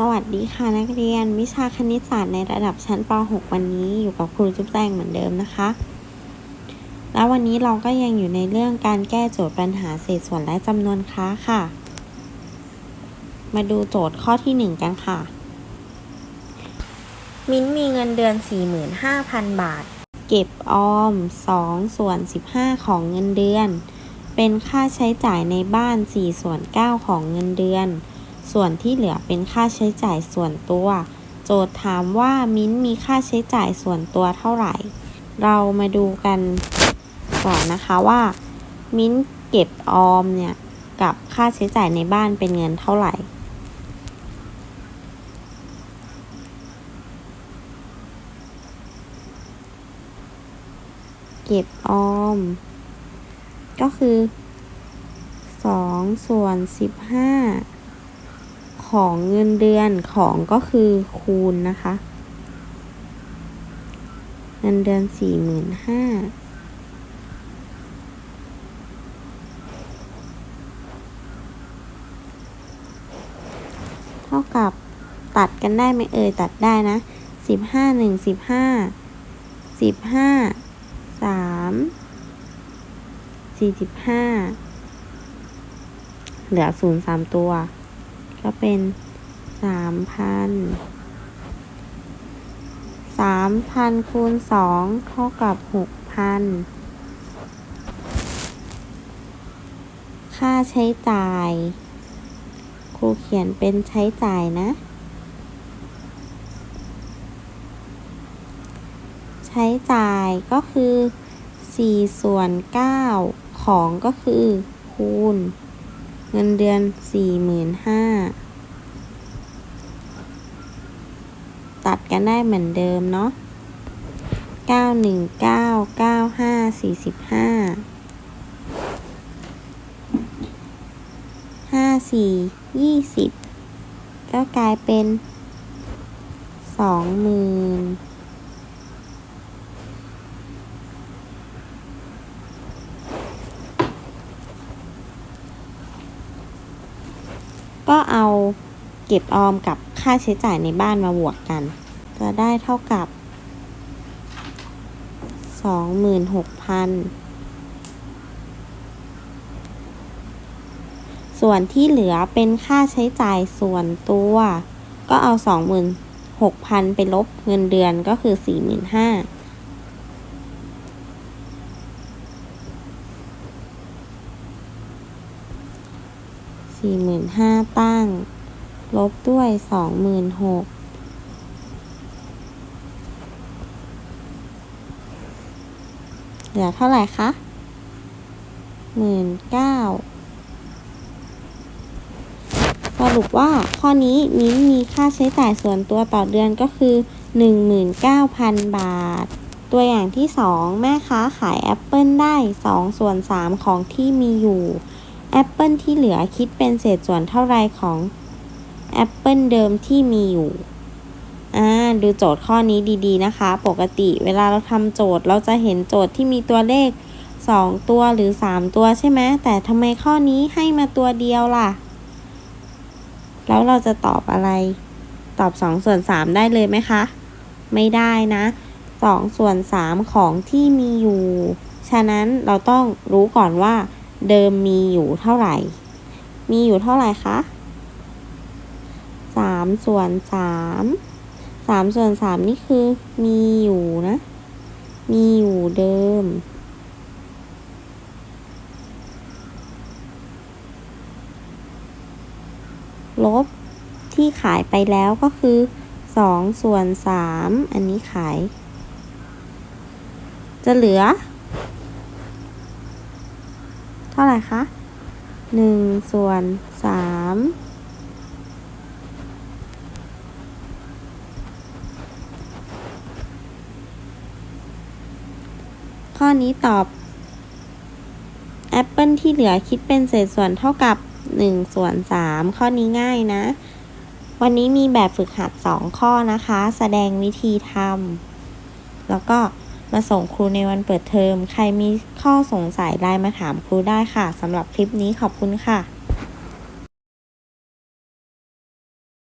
สวัสดีค่ะนักเรียนวิชาคณิตศาสตร์ในระดับชั้นป .6 วันนี้อยู่กับครูจุ๊บแจงเหมือนเดิมนะคะ แล้ววันนี้เราก็ยังอยู่ในเรื่องการแก้โจทย์ปัญหาเศษส่วนและจำนวนค้าค่ะ มาดูโจทย์ข้อที่ 1 กันค่ะ มิ้นมีเงินเดือน 45,000 บาท เก็บออม2ส่วน 15 ของเงินเดือน เป็นค่าใช้จ่ายในบ้าน 4 ส่วน 9 ของเงินเดือน ส่วนที่เหลือเป็นค่าใช้จ่ายส่วนตัว โจทย์ถามว่ามิ้นท์มีค่าใช้จ่ายส่วนตัวเท่าไหร่ เรามาดูกันก่อนนะคะว่า มิ้นท์เก็บออมเนี่ยกับค่าใช้จ่ายในบ้านเป็นเงินเท่าไหร่เก็บออม ก็คือสองส่วนสิบห้า ของเงินเดือนของก็คือคูณนะคะ เงินเดือนสี่หมื่นห้าเท่ากับตัดกันได้ไหมเอ่ย ตัดได้นะสิบห้าหนึ่งสิบห้าสิบห้าสามสี่สิบห้าเหลือศูนย์สามตัว ก็เป็นสามพันสามพันคูณสองเท่ากับหกพันค่าใช้จ่าย ครูเขียนเป็นใช้จ่ายนะ ใช้จ่ายก็คือ4ส่วน9ของก็คือคูณ เงินเดือนสี่หมื่นห้าตัดกันได้เหมือนเดิมเนาะเก้าหนึ่งเก้าเก้าห้าสี่สิบห้าห้าสี่ยี่สิบก็กลายเป็นสองหมื่น ก็เอาเก็บออมกับค่าใช้จ่ายในบ้านมาบวกกัน จะได้เท่ากับ 26,000 ส่วนที่เหลือเป็นค่าใช้จ่ายส่วนตัว ก็เอา 26,000 ไปลบเงินเดือนก็คือ 45,000 สี่หมื่นห้าตั้ง ลบด้วยสองหมื่นหกเหลือเท่าไหร่คะหมื่นเก้าสรุปว่าข้อนี้มิ้นมีค่าใช้จ่ายส่วนตัวต่อเดือนก็คือ 19,000 บาท ตัวอย่างที่ 2 แม่ค้าขายแอปเปิลได้ 2 ส่วน 3 ของที่มีอยู่ แอปเปิลที่เหลือคิดเป็นเศษส่วนเท่าไรของแอปเปิลเดิมที่มีอยู่อ่าดูโจทย์ข้อนี้ดีๆนะคะ ปกติเวลาเราทำโจทย์เราจะเห็นโจทย์ที่มีตัวเลข 2 ตัวหรือ 3 ตัวใช่ไหมแต่ทำไมข้อนี้ให้มาตัวเดียวล่ะ แล้วเราจะตอบอะไร ตอบ 2 ส่วน 3 ได้เลยไหมคะ ไม่ได้นะ 2 ส่วน 3 ของที่มีอยู่ ฉะนั้นเราต้องรู้ก่อนว่า เดิมมีอยู่เท่าไหร่ มีอยู่เท่าไหร่คะสามส่วนสามสามส่วนสามนี่คือมีอยู่นะ มีอยู่เดิม ลบที่ขายไปแล้วก็คือสองส่วนสามอันนี้ขาย จะเหลือ ท่าไหร่คะหนึ่งส่วนสามข้อนี้ตอบแอปเปิลที่เหลือคิดเป็นเศษส่วนเท่ากับ1ส่วน3ข้อนี้ง่ายนะ วันนี้มีแบบฝึกหัด 2 ข้อนะคะ แสดงวิธีทำแล้วก็ มาส่งครูในวันเปิดเทอม ใครมีข้อสงสัยไลน์มาถามครูได้ค่ะสำหรับคลิปนี้ขอบคุณค่ะ